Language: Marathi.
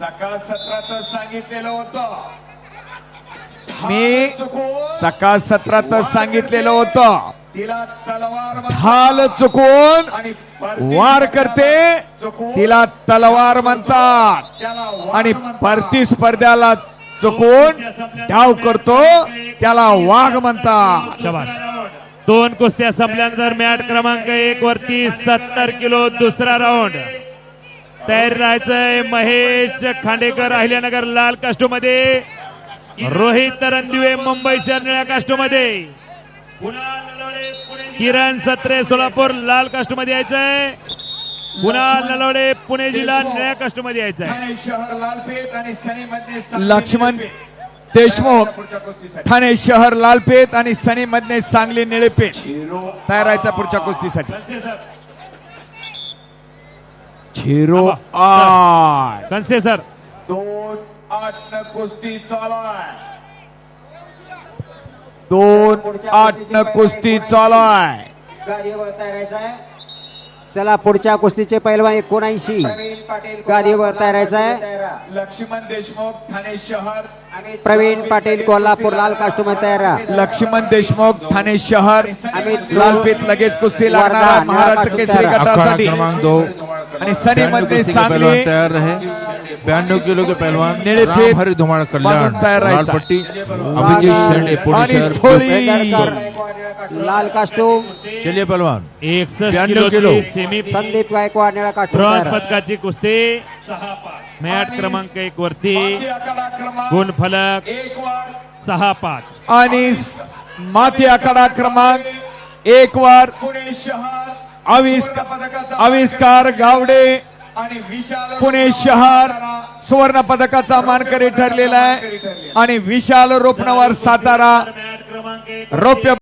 सकाळ सत्रातच सांगितलेलं होतं. मी सकाळ सत्रातच सांगितलेलं होतं. तिला तलवार म्हणतात. ढाल चुकवून आणि परती वार करते. तिला तलवार म्हणतात. आणि म्हणतात. परती स्पर्ध्याला चुकवून डाव करतो. त्याला वाघ म्हणतात. दोन कुस्त्या संपल्यानंतर मॅट क्रमांक एक वरती सत्तर किलो दुसरा राऊंड. तयार राहायचंय महेश खांडेकर अहिल्यानगर लाल कास्टो मध्ये रोहित रणदिवे मुंबई शहर निळ्या कास्टो मध्ये किरण सत्रे सोलापूर लाल कास्टो मध्ये यायचंय. कुणाल नलवडे पुणे जिल्हा निळ्या कास्टो मध्ये यायचंय. ठाणे शहर लालपेठ आणि सनीमध्ये लक्ष्मण देशमुख. ठाणे शहर लालपेठ आणि सनी मधने सांगली निळेपेठ. झिरो तयार राहायचा पुढच्या कुस्तीसाठी. झिरो आठ. कनसे सर? दोन आठ न कुस्ती चालू आहे दोन आठ न कुस्ती चालू आहे गादीवर तयारायचा आहे. चला पुढच्या कुस्तीचे पैलवान एकोणऐंशी. प्रवीण पाटील गादीवर तयारायचा आहे. लक्ष्मण देशमुख ठाणे शहर. प्रवीण पाटील कोल्हापूर लाल कास्टूमध्ये तयार राहा. लक्ष्मण देशमुख ठाणे शहर. अमित लालपेठ लगेच कुस्ती लागणार वर्धा, महाराष्ट्र निळा केसरी गटासाठी. क्रमांक दो. आणि सनी मध्ये सांगली पहलवान तैयार रहे। बयानवे किलो के पहलवान राम हरि धुमाड़ कल्याण। बांधून तैयार लाल राहायचा. पट्टी अभिजीत शेंडे पुणे शहर लाल कास्टूम। चलिए पहलवान ब्याण्णव किलो। संदीप गायकवाड निळा कास्टूम ब्रॉन्झ. पदकाची कुस्ती। मॅट क्रमांक एक वरती। गुण फलक। सहा पाच। आणि माती आखाडा क्रमांक एक वर। पुणे शहर। आविष्कार आविष्कार गावडे आणि विशाल पुणे शहर सुवर्ण पदकाचा मानकरी ठरलेला आहे. आणि विशाल रोपणवार सातारा रौप्य